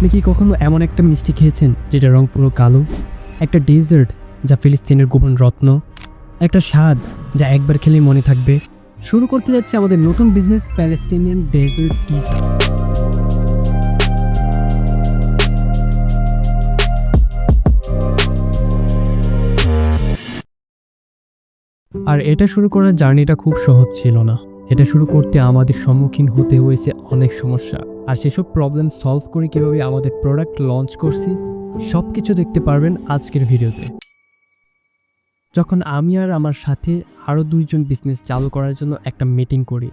আপনি কি কখনো এমন একটা মিষ্টি খেয়েছেন যেটা রং পুরো কালো? একটা ডেজার্ট যা ফিলিস্তিনের গোপন রত্ন? একটা স্বাদ যা একবার খেলে মনে থাকবে? শুরু করতে যাচ্ছে আমাদের নতুন বিজনেস প্যালেস্টিনিয়ান ডেজার্ট ডিজার্ট আর এটা শুরু করার জার্নিটা খুব সহজ ছিল না। এটা শুরু করতে আমাদের সম্মুখীন হতে হয়েছে অনেক সমস্যা। আর সেসব প্রবলেম সলভ করে কীভাবে আমাদের প্রোডাক্ট লঞ্চ করছি সব কিছু দেখতে পারবেন আজকের ভিডিওতে। যখন আমি আর আমার সাথে আরও দুইজন বিজনেস চালু করার জন্য একটা মিটিং করি,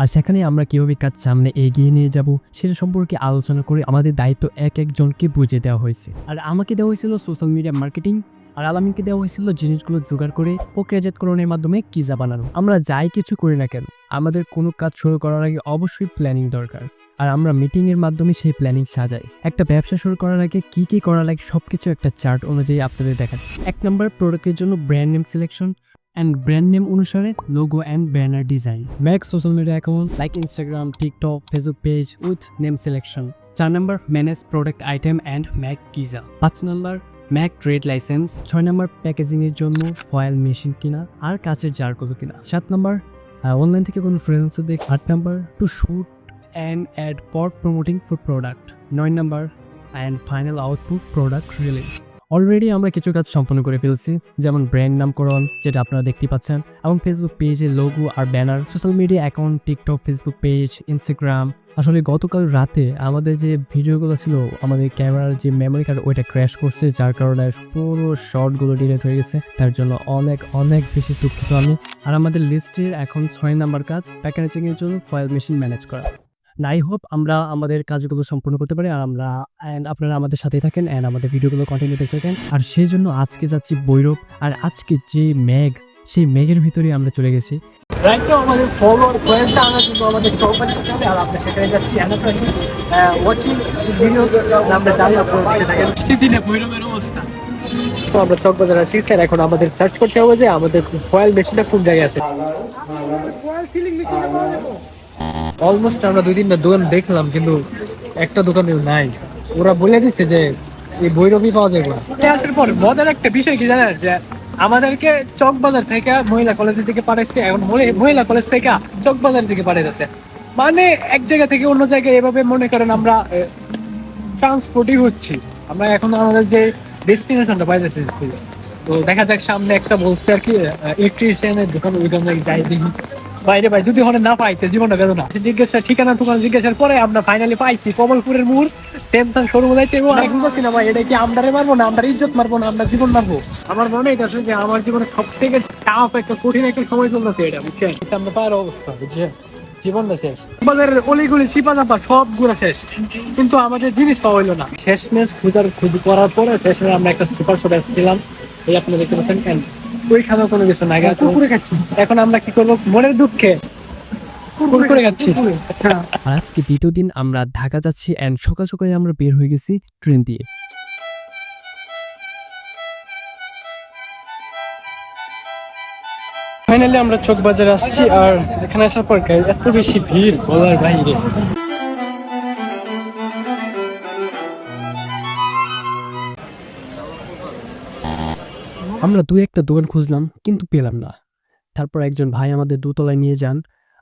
আর সেখানে আমরা কীভাবে কাজ সামনে এগিয়ে নিয়ে যাব, সেটা সম্পর্কে আলোচনা করে আমাদের দায়িত্ব এক একজনকে বুঝে দেওয়া হয়েছে। আর আমাকে দেওয়া হয়েছিল সোশ্যাল মিডিয়া মার্কেটিং আর আলামিনকে দেওয়া হয়েছিল জিনিসগুলো জোগাড় করে প্রক্রিয়াজাতকরণের মাধ্যমে কিজা বানানো। আমরা যাই কিছু করি না কেন, আমাদের কোনো কাজ শুরু করার আগে অবশ্যই প্ল্যানিং দরকার। আর আমরা মিটিং এর মাধ্যমে সেই প্ল্যানিং সাজাই। একটা ব্যবসা শুরু করার আগে কি কি করা লাগে সবকিছু একটা চার্ট অনুযায়ী আপনাদের দেখাচ্ছি। এক নম্বর প্রোডাক্টের জন্য brand name selection and brand name অনুসারে logo and banner design make social media account like Instagram TikTok Facebook page with name selection চার নম্বর manage product item and make কিজা পাঁচ নম্বর ম্যাক ট্রেড লাইসেন্স ছয় নম্বর প্যাকেজিংয়ের জন্য ফয়েল মেশিন কিনা আর কাচের জারগুলো কিনা। সাত নম্বর অনলাইন থেকে কোনো ফ্রিল্যান্স দেখ। আট নম্বর to shoot and ad for promoting for product নয় নম্বর and final output product release already আমরা কিছু কাজ সম্পন্ন করে ফেলছি, যেমন ব্র্যান্ড নামকরণ, যেটা আপনারা দেখতে পাচ্ছেন, এবং ফেসবুক পেজে লোগো আর banner social media account TikTok Facebook page Instagram আসলে গতকাল রাতে আমাদের যে ভিডিওগুলো ছিল, আমাদের ক্যামেরার যে মেমোরি কার্ড ওইটা ক্র্যাশ করছে, যার কারণে পুরো শর্টগুলো ডিলেট হয়ে গেছে। তার জন্য অনেক অনেক বেশি দুঃখিত আমি। আর আমাদের লিস্টের এখন ছয় নাম্বার কাজ প্যাকেজিং এর জন্য ফয়েল মেশিন ম্যানেজ করা। নাই হোপ আমরা আমাদের কাজগুলো সম্পূর্ণ করতে পারি আর আমরা অ্যান্ড আপনারা আমাদের সাথেই থাকেন অ্যান্ড আমাদের ভিডিওগুলো কন্টিনিউ দেখতে থাকেন। আর সেই জন্য আজকে যাচ্ছি বৈরব আর আজকে যে ম্যাগ সেই ম্যাগের ভিতরে আমরা চলে গেছি। আমাদের ফলোয়ার কয়েকটা আনা কিন্তু আমাদের চৌপাটি চলে আর আমরা সেখানে যাচ্ছি ওয়াচিং ভিডিও আমরা জানি আপনারা দেখতে থাকেন। দিনে ভৈরবের অবস্থা। তো আমরা চকবাজার আছি স্যার এখন আমাদের সার্চ করতে হবে যে আমাদের ফয়েল মেশিনটা কোন জায়গায় আছে। অলমোস্ট আমরা দুই তিনটা দোকান দেখলাম, কিন্তু একটা দোকানেও নাই। ওরা বলে দিচ্ছে যে, এই ভৈরবই পাওয়া যাবে না। আসার পর মজার একটা বিষয় কি জানেন? যে আমাদেরকে চকবাজার থেকে মহিলা কলেজ থেকে পাঠাইছে, এখন মহিলা কলেজ থেকে চকবাজার থেকে পাঠাইতেছে। মানে এক জায়গা থেকে অন্য জায়গায় এভাবে মনে করেন আমরা ট্রান্সপোর্টই হচ্ছি। আমরা এখন আমাদের যে ডেস্টিনেশনটা পাইতেছি, তো দেখা যাক সামনে একটা বলছে আর কি ইলেকট্রিশিয়ানের দোকান, ওই দোকানে যাই দেখি। বাইরে ভাই যদি ওখানে না পাইতে জীবনটা বেদনা জিজ্ঞাসা ঠিকানা টুকানা জিজ্ঞাসার পরে আমরা ফাইনালি পাইছি কমলপুরের মোড় স্যামসাং শোরুম যাইতে এবং আমি বুঝতেছি না ভাই এটা কি আমদারে মারবো না আমরা ইজ্জত মারবো না আমরা জীবন মারবো? আমার মনে হইতেছে যে আমার জীবনে সব থেকে টাফ একটা কঠিন একটা সময় চলতেছে এটা বুঝছেন? সামনে পাওয়ার অবস্থা বুঝছেন? জীবনটা শেষ। বাজারের অলিগুলি চিপা চাপা সব ঘুরা শেষ। কিন্তু আমাদের জিনিস পাওয়া হইল না। শেষমেশ খুঁজার খুঁজি করার পরে শেষমেশ আমরা একটা সুপার শপ এসেছিলাম। এই আপনারা দেখতে পাচ্ছেন ওইখানেও কোনো কিছু নাই কুকুরে খাচ্ছি। এখন আমরা কি করব? মনের দুঃখে। আর আজকে দ্বিতীয় দিন আমরা ঢাকা যাচ্ছি অ্যান্ড সকাল সকালে আমরা বের হয়ে গেছি ট্রেন দিয়ে। ফাইনালি আমরা চোখ বাজারে আসছি আর এখানে আসার পর এত বেশি ভিড় বলার বাইরে। আমরা দু একটা দোকান খুঁজলাম কিন্তু পেলাম না। তারপর একজন ভাই আমাদের দোতলায় নিয়ে যান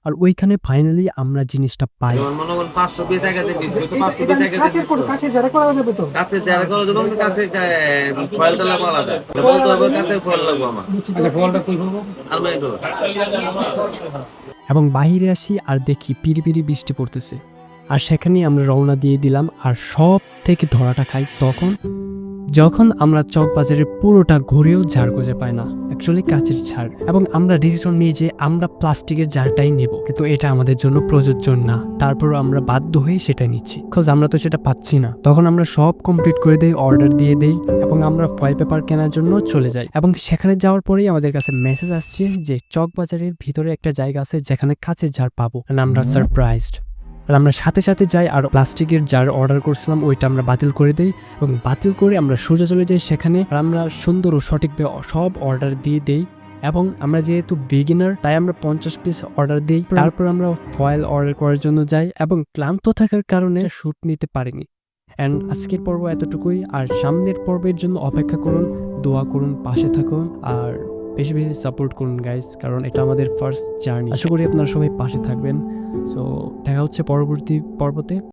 আর ওইখানে ফাইনালি আমরা জিনিসটা পাই। মনে ডোর এবং বাহিরে আসি আর দেখি পিড়ি পিড়ি বৃষ্টি পড়তেছে। আর সেখানে আমরা রওনা দিয়ে দিলাম আর সব থেকে ধরাটা খাই তখন যখন আমরা চক বাজারের পুরোটা ঘুরেও ঝাড় খুঁজে পাই না অ্যাকচুয়ালি কাচের ঝাড়। এবং আমরা ডিসিশন নিয়ে যে আমরা প্লাস্টিকের ঝাড়টাই নেব। কিন্তু এটা আমাদের জন্য প্রযোজ্য না। তারপরও আমরা বাধ্য হয়ে সেটা নিচ্ছি। বিকজ আমরা তো সেটা পাচ্ছি না। তখন আমরা সব কমপ্লিট করে দেই অর্ডার দিয়ে দেই এবং আমরা ফয়েল পেপার কেনার জন্য চলে যাই। এবং সেখানে যাওয়ার পরেই আমাদের কাছে মেসেজ আসছে যে চক বাজারের ভিতরে একটা জায়গা আছে যেখানে কাচের ঝাড় পাবো। আমরা সারপ্রাইজড আর আমরা সাথে সাথে যাই আর প্লাস্টিকের জার অর্ডার করছিলাম, ওইটা আমরা বাতিল করে দেই এবং বাতিল করে আমরা সোজা চলে যাই সেখানে। আর আমরা সুন্দর ও সঠিকভাবে সব অর্ডার দিয়ে দেই এবং আমরা যেহেতু বিগিনার তাই আমরা পঞ্চাশ পিস অর্ডার দিই। তারপর আমরা ফয়েল অর্ডার করার জন্য যাই এবং ক্লান্ত থাকার কারণে শ্যুট নিতে পারিনি। অ্যান্ড আজকের পর্ব এতটুকুই। আর সামনের পর্বের জন্য অপেক্ষা করুন, দোয়া করুন, পাশে থাকুন। আর বেশি বেশি সাপোর্ট করুন গাইস কারণ এটা আমাদের ফার্স্ট জার্নি আশা করি আপনারা সবাই পাশে থাকবেন। সো দেখা হচ্ছে পরবর্তী পর্বতে।